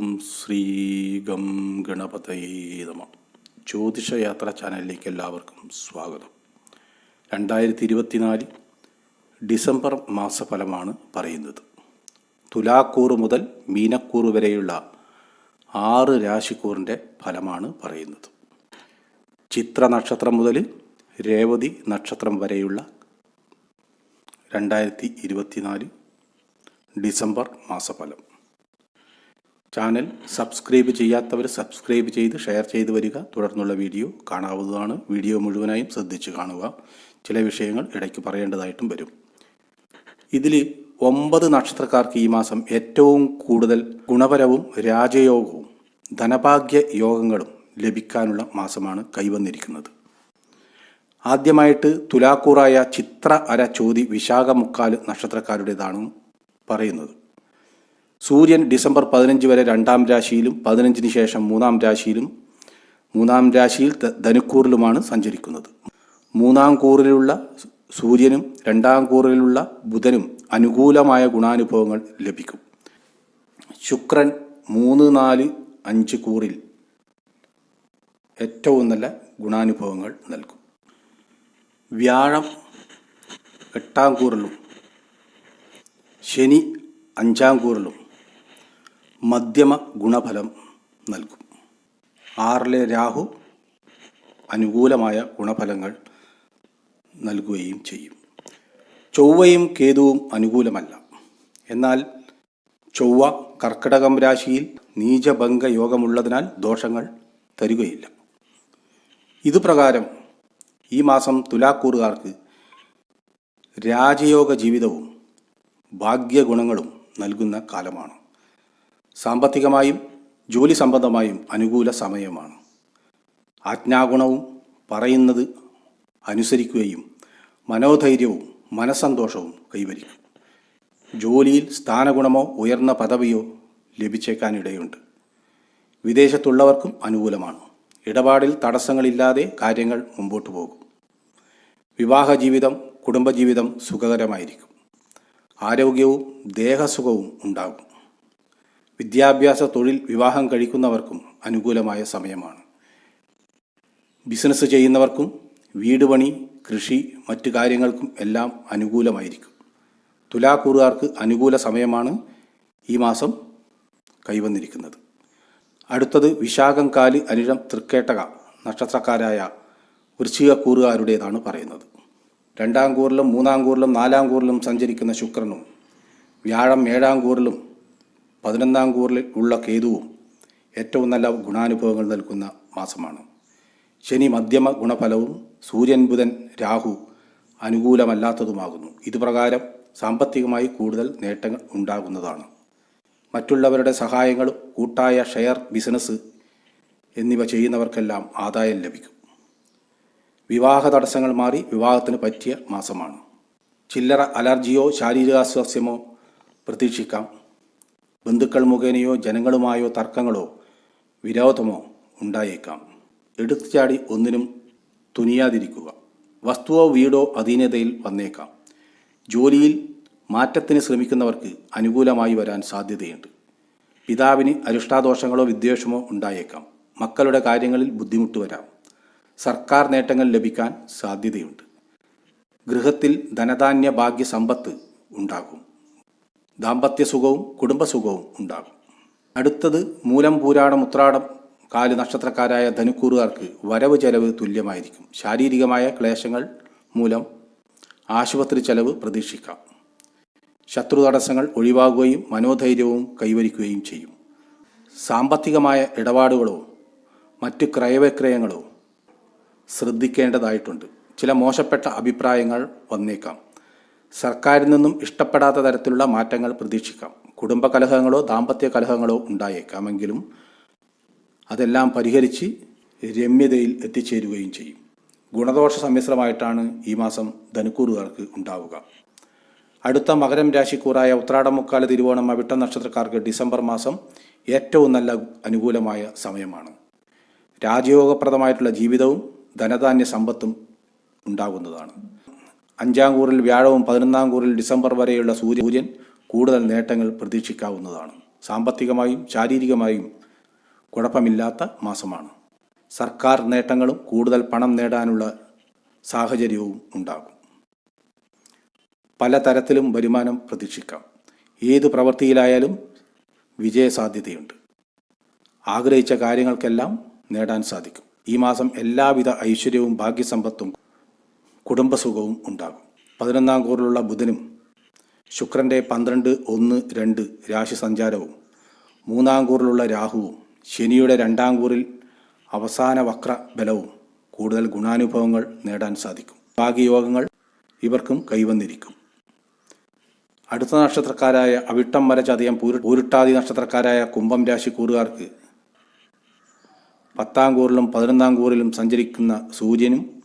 ഓം Shri gum ഗണപതയേ ജ്യോതിഷയാത്ര ചാനലിലേക്ക് എല്ലാവർക്കും സ്വാഗതം. രണ്ടായിരത്തി ഇരുപത്തിനാല് ഡിസംബർ മാസഫലമാണ് പറയുന്നത്. തുലാക്കൂറ് മുതൽ മീനക്കൂറ് വരെയുള്ള ആറ് രാശിക്കൂറിന്റെ ഫലമാണ് പറയുന്നത്. ചിത്ര നക്ഷത്രം മുതൽ രേവതി നക്ഷത്രം വരെയുള്ള രണ്ടായിരത്തി ഇരുപത്തിനാല് ഡിസംബർ മാസഫലം. ചാനൽ സബ്സ്ക്രൈബ് ചെയ്യാത്തവർ സബ്സ്ക്രൈബ് ചെയ്ത് ഷെയർ ചെയ്ത് വരിക. തുടർന്നുള്ള വീഡിയോ കാണാവുന്നതാണ്. വീഡിയോ മുഴുവനായും ശ്രദ്ധിച്ച് കാണുക. ചില വിഷയങ്ങൾ ഇടയ്ക്ക് പറയേണ്ടതായിട്ടും വരും. ഇതിൽ ഒമ്പത് നക്ഷത്രക്കാർക്ക് ഈ മാസം ഏറ്റവും കൂടുതൽ ഗുണപരവും രാജയോഗവും ധനഭാഗ്യ യോഗങ്ങളും ലഭിക്കാനുള്ള മാസമാണ് കൈവന്നിരിക്കുന്നത്. ആദ്യമായിട്ട് തുലാക്കൂറായ ചിത്ര അര ചോതി വിശാഖ മുക്കാൽ നക്ഷത്രക്കാരുടേതാണ് പറയുന്നത്. സൂര്യൻ ഡിസംബർ പതിനഞ്ച് വരെ രണ്ടാം രാശിയിലും പതിനഞ്ചിന് ശേഷം മൂന്നാം രാശിയിലും മൂന്നാം രാശിയിൽ ധനുക്കൂറിലുമാണ് സഞ്ചരിക്കുന്നത്. മൂന്നാം കൂറിലുള്ള സൂര്യനും രണ്ടാം കൂറിലുള്ള ബുധനും അനുകൂലമായ ഗുണാനുഭവങ്ങൾ ലഭിക്കും. ശുക്രൻ മൂന്ന് നാല് അഞ്ച് കൂറിൽ ഏറ്റവും നല്ല ഗുണാനുഭവങ്ങൾ നൽകും. വ്യാഴം എട്ടാം കൂറിലും ശനി അഞ്ചാം കൂറിലും മധ്യമ ഗുണഫലം നൽകും. ആറിലെ രാഹു അനുകൂലമായ ഗുണഫലങ്ങൾ നൽകുകയും ചെയ്യും. ചൊവ്വയും കേതുവും അനുകൂലമല്ല. എന്നാൽ ചൊവ്വ കർക്കിടകം രാശിയിൽ നീചഭംഗ യോഗമുള്ളതിനാൽ ദോഷങ്ങൾ തരുകയില്ല. ഇതുപ്രകാരം ഈ മാസം തുലാക്കൂറുകാർക്ക് രാജയോഗ ജീവിതവും ഭാഗ്യഗുണങ്ങളും നൽകുന്ന കാലമാണ്. സാമ്പത്തികമായും ജോലി സംബന്ധമായും അനുകൂല സമയമാണ്. ആജ്ഞാഗുണവും പറയുന്നത് അനുസരിക്കുകയും മനോധൈര്യവും മനസ്സന്തോഷവും കൈവരിക്കും. ജോലിയിൽ സ്ഥാനഗുണമോ ഉയർന്ന പദവിയോ ലഭിച്ചേക്കാനിടയുണ്ട്. വിദേശത്തുള്ളവർക്കും അനുകൂലമാണ്. ഇടപാടിൽ തടസ്സങ്ങളില്ലാതെ കാര്യങ്ങൾ മുമ്പോട്ട് പോകും. വിവാഹ ജീവിതം കുടുംബജീവിതം സുഖകരമായിരിക്കും. ആരോഗ്യവും ദേഹസുഖവും ഉണ്ടാകും. വിദ്യാഭ്യാസ തൊഴിൽ വിവാഹം കഴിക്കുന്നവർക്കും അനുകൂലമായ സമയമാണ്. ബിസിനസ് ചെയ്യുന്നവർക്കും വീട് പണി കൃഷി മറ്റു കാര്യങ്ങൾക്കും എല്ലാം അനുകൂലമായിരിക്കും. തുലാക്കൂറുകാർക്ക് അനുകൂല സമയമാണ് ഈ മാസം കൈവന്നിരിക്കുന്നത്. അടുത്തത് വിശാഖം കാൽ അനിഴം തൃക്കേട്ടക നക്ഷത്രക്കാരായ വൃശ്ചികക്കൂറുകാരുടേതാണ് പറയുന്നത്. രണ്ടാം കൂറിലും മൂന്നാം കൂറിലും നാലാം കൂറിലും സഞ്ചരിക്കുന്ന ശുക്രനും വ്യാഴം ഏഴാം കൂറിലും പതിനൊന്നാം കൂറിൽ ഉള്ള കേതുവും ഏറ്റവും നല്ല ഗുണാനുഭവങ്ങൾ നൽകുന്ന മാസമാണ്. ശനി മധ്യമ ഗുണഫലവും സൂര്യൻ ബുധൻ രാഹു അനുകൂലമല്ലാത്തതുമാകുന്നു. ഇതുപ്രകാരം സാമ്പത്തികമായി കൂടുതൽ നേട്ടങ്ങൾ ഉണ്ടാകുന്നതാണ്. മറ്റുള്ളവരുടെ സഹായങ്ങളും കൂട്ടായ ഷെയർ ബിസിനസ് എന്നിവ ചെയ്യുന്നവർക്കെല്ലാം ആദായം ലഭിക്കും. വിവാഹ തടസ്സങ്ങൾ മാറി വിവാഹത്തിന് പറ്റിയ മാസമാണ്. ചില്ലറ അലർജിയോ ശാരീരികാസ്വാസ്യമോ പ്രതീക്ഷിക്കാം. ബന്ധുക്കൾ മുഖേനയോ ജനങ്ങളുമായോ തർക്കങ്ങളോ വിരോധമോ ഉണ്ടായേക്കാം. എടുത്തുചാടി ഒന്നിനും തുനിയാതിരിക്കുക. വസ്തുവോ വീടോ അധീനതയിൽ വന്നേക്കാം. ജോലിയിൽ മാറ്റത്തിന് ശ്രമിക്കുന്നവർക്ക് അനുകൂലമായി വരാൻ സാധ്യതയുണ്ട്. പിതാവിന് അരിഷ്ടാദോഷങ്ങളോ വിദ്വേഷമോ ഉണ്ടായേക്കാം. മക്കളുടെ കാര്യങ്ങളിൽ ബുദ്ധിമുട്ട് വരാം. സർക്കാർ നേട്ടങ്ങൾ ലഭിക്കാൻ സാധ്യതയുണ്ട്. ഗൃഹത്തിൽ ധനധാന്യ ഭാഗ്യ സമ്പത്ത് ഉണ്ടാകും. ദാമ്പത്യ സുഖവും കുടുംബസുഖവും ഉണ്ടാകും. അടുത്തത് മൂലം പൂരാടം ഉത്രാടം കാൽ നക്ഷത്രക്കാരായ ധനുക്കൂറുകാർക്ക് വരവ് ചെലവ് തുല്യമായിരിക്കും. ശാരീരികമായ ക്ലേശങ്ങൾ മൂലം ആശുപത്രി ചെലവ് പ്രതീക്ഷിക്കാം. ശത്രു തടസ്സങ്ങൾ ഒഴിവാകുകയും മനോധൈര്യവും കൈവരിക്കുകയും ചെയ്യും. സാമ്പത്തികമായ ഇടപാടുകളോ മറ്റ് ക്രയവിക്രയങ്ങളോ ശ്രദ്ധിക്കേണ്ടതായിട്ടുണ്ട്. ചില മോശപ്പെട്ട അഭിപ്രായങ്ങൾ വന്നേക്കാം. സർക്കാരിൽ നിന്നും ഇഷ്ടപ്പെടാത്ത തരത്തിലുള്ള മാറ്റങ്ങൾ പ്രതീക്ഷിക്കാം. കുടുംബ കലഹങ്ങളോ ദാമ്പത്യ കലഹങ്ങളോ ഉണ്ടായേക്കാമെങ്കിലും അതെല്ലാം പരിഹരിച്ച് രമ്യതയിൽ എത്തിച്ചേരുകയും ചെയ്യും. ഗുണദോഷ സമ്മിശ്രമായിട്ടാണ് ഈ മാസം ധനുക്കൂറുകാർക്ക് ഉണ്ടാവുക. അടുത്ത മകരം രാശിക്കൂറായ ഉത്രാടം മുക്കാല തിരുവോണം അവിട്ട നക്ഷത്രക്കാർക്ക് ഡിസംബർ മാസം ഏറ്റവും നല്ല അനുകൂലമായ സമയമാണ്. രാജയോഗപ്രദമായിട്ടുള്ള ജീവിതവും ധനധാന്യ സമ്പത്തും ഉണ്ടാകുന്നതാണ്. അഞ്ചാം കൂറിൽ വ്യാഴവും പതിനൊന്നാം കൂറിൽ ഡിസംബർ വരെയുള്ള സൂര്യ- സൂര്യൻ കൂടുതൽ നേട്ടങ്ങൾ പ്രതീക്ഷിക്കാവുന്നതാണ്. സാമ്പത്തികമായും ശാരീരികമായും കുഴപ്പമില്ലാത്ത മാസമാണ്. സർക്കാർ നേട്ടങ്ങളും കൂടുതൽ പണം നേടാനുള്ള സാഹചര്യവും ഉണ്ടാകും. പലതരത്തിലും വരുമാനം പ്രതീക്ഷിക്കാം. ഏത് പ്രവൃത്തിയിലായാലും വിജയസാധ്യതയുണ്ട്. ആഗ്രഹിച്ച കാര്യങ്ങൾക്കെല്ലാം നേടാൻ സാധിക്കും. ഈ മാസം എല്ലാവിധ ഐശ്വര്യവും ഭാഗ്യസമ്പത്തും കുടുംബസുഖവും ഉണ്ടാകും. പതിനൊന്നാം കൂറിലുള്ള ബുധനും ശുക്രന്റെ പന്ത്രണ്ട് ഒന്ന് രണ്ട് രാശി സഞ്ചാരവും മൂന്നാം കൂറിലുള്ള രാഹുവും ശനിയുടെ രണ്ടാം കൂറിൽ അവസാന വക്ര ബലവും കൂടുതൽ ഗുണാനുഭവങ്ങൾ നേടാൻ സാധിക്കും. ഭാഗ്യയോഗങ്ങൾ ഇവർക്കും കൈവന്നിരിക്കും. അടുത്ത നക്ഷത്രക്കാരായ അവിട്ടം വര ചതയം പൂര പൂരിട്ടാതി നക്ഷത്രക്കാരായ കുംഭം രാശി കൂറുകാർക്ക് പത്താം കൂറിലും പതിനൊന്നാം കൂറിലും സഞ്ചരിക്കുന്ന സൂര്യനും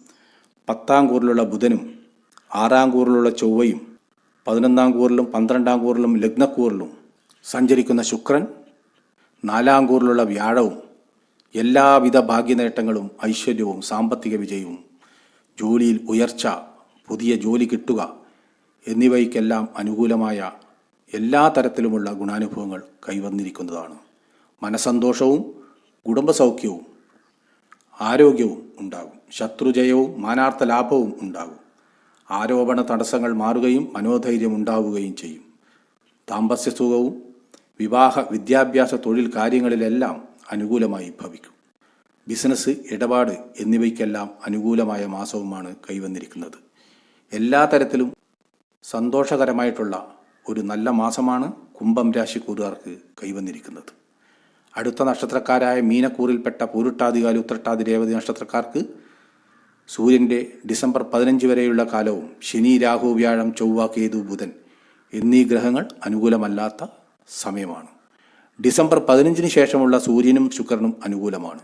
പത്താം കൂറിലുള്ള ബുധനും ആറാം കൂറിലുള്ള ചൊവ്വയും പതിനൊന്നാം കൂറിലും പന്ത്രണ്ടാം കൂറിലും ലഗ്നക്കൂറിലും സഞ്ചരിക്കുന്ന ശുക്രൻ നാലാം കൂറിലുള്ള വ്യാഴവും എല്ലാവിധ ഭാഗ്യനേട്ടങ്ങളും ഐശ്വര്യവും സാമ്പത്തിക വിജയവും ജോലിയിൽ ഉയർച്ച പുതിയ ജോലി കിട്ടുക എന്നിവയ്ക്കെല്ലാം അനുകൂലമായ എല്ലാ തരത്തിലുമുള്ള ഗുണാനുഭവങ്ങൾ കൈവന്നിരിക്കുന്നതാണ്. മനസന്തോഷവും കുടുംബസൗഖ്യവും ആരോഗ്യവും ഉണ്ടാകും. ശത്രുജയവും മാനാർത്ഥ ലാഭവും ഉണ്ടാകും. ആരോപണ തടസ്സങ്ങൾ മാറുകയും മനോധൈര്യം ഉണ്ടാവുകയും ചെയ്യും. ദാമ്പത്യ സുഖവും വിവാഹ വിദ്യാഭ്യാസ തൊഴിൽ കാര്യങ്ങളിലെല്ലാം അനുകൂലമായി ഭവിക്കും. ബിസിനസ് ഇടപാട് എന്നിവയ്ക്കെല്ലാം അനുകൂലമായ മാസവുമാണ് കൈവന്നിരിക്കുന്നത്. എല്ലാ തരത്തിലും സന്തോഷകരമായിട്ടുള്ള ഒരു നല്ല മാസമാണ് കുംഭം രാശി കൂറുകാർക്ക് കൈവന്നിരിക്കുന്നത്. അടുത്ത നക്ഷത്രക്കാരായ മീനക്കൂറിൽപ്പെട്ട പൂരുട്ടാതികാലി ഉത്രട്ടാതി രേവതി നക്ഷത്രക്കാർക്ക് സൂര്യന്റെ ഡിസംബർ പതിനഞ്ച് വരെയുള്ള കാലവും ശനി രാഹു വ്യാഴം ചൊവ്വ കേതു ബുധൻ എന്നീ ഗ്രഹങ്ങൾ അനുകൂലമല്ലാത്ത സമയമാണ്. ഡിസംബർ പതിനഞ്ചിന് ശേഷമുള്ള സൂര്യനും ശുക്രനും അനുകൂലമാണ്.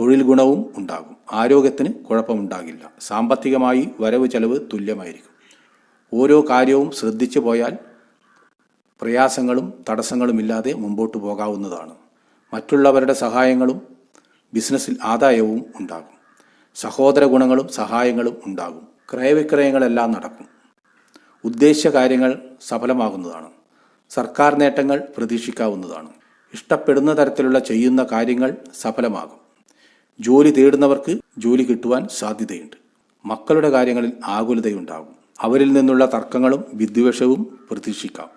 തൊഴിൽ ഗുണവും ഉണ്ടാകും. ആരോഗ്യത്തിന് കുഴപ്പമുണ്ടാകില്ല. സാമ്പത്തികമായി വരവ് ചെലവ് തുല്യമായിരിക്കും. ഓരോ കാര്യവും ശ്രദ്ധിച്ചു പോയാൽ പ്രയാസങ്ങളും തടസ്സങ്ങളുമില്ലാതെ മുമ്പോട്ട് പോകാവുന്നതാണ്. മറ്റുള്ളവരുടെ സഹായങ്ങളും ബിസിനസ്സിൽ ആദായവും ഉണ്ടാകും. സഹോദര ഗുണങ്ങളും സഹായങ്ങളും ഉണ്ടാകും. ക്രയവിക്രയങ്ങളെല്ലാം നടക്കും. ഉദ്ദേശ്യ കാര്യങ്ങൾ സഫലമാകുന്നതാണ്. സർക്കാർ നേട്ടങ്ങൾ പ്രതീക്ഷിക്കാവുന്നതാണ്. ഇഷ്ടപ്പെടുന്ന തരത്തിലുള്ള ചെയ്യുന്ന കാര്യങ്ങൾ സഫലമാകും. ജോലി തേടുന്നവർക്ക് ജോലി കിട്ടുവാൻ സാധ്യതയുണ്ട്. മക്കളുടെ കാര്യങ്ങളിൽ ആകുലതയുണ്ടാകും. അവരിൽ നിന്നുള്ള തർക്കങ്ങളും വിദ്വേഷവും പ്രതീക്ഷിക്കാം.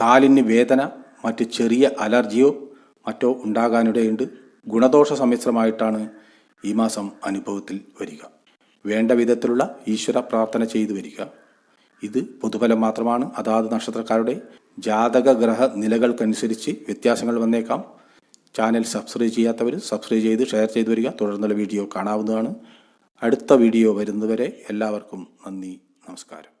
കാലിന് വേദന മറ്റ് ചെറിയ അലർജിയോ മറ്റോ ഉണ്ടാകാനിടയുണ്ട്. ഗുണദോഷ സമ്മിശ്രമായിട്ടാണ് ഈ മാസം അനുഭവത്തിൽ വരിക. വേണ്ട വിധത്തിലുള്ള ഈശ്വര പ്രാർത്ഥന ചെയ്തു വരിക. ഇത് പൊതുഫലം മാത്രമാണ്. അതാത് നക്ഷത്രക്കാരുടെ ജാതക ഗ്രഹ നിലകൾക്കനുസരിച്ച് വ്യത്യാസങ്ങൾ വന്നേക്കാം. ചാനൽ സബ്സ്ക്രൈബ് ചെയ്യാത്തവർ സബ്സ്ക്രൈബ് ചെയ്ത് ഷെയർ ചെയ്തു വരിക. തുടർന്നുള്ള വീഡിയോ കാണാവുന്നതാണ്. അടുത്ത വീഡിയോ വരുന്നതുവരെ എല്ലാവർക്കും നന്ദി നമസ്കാരം.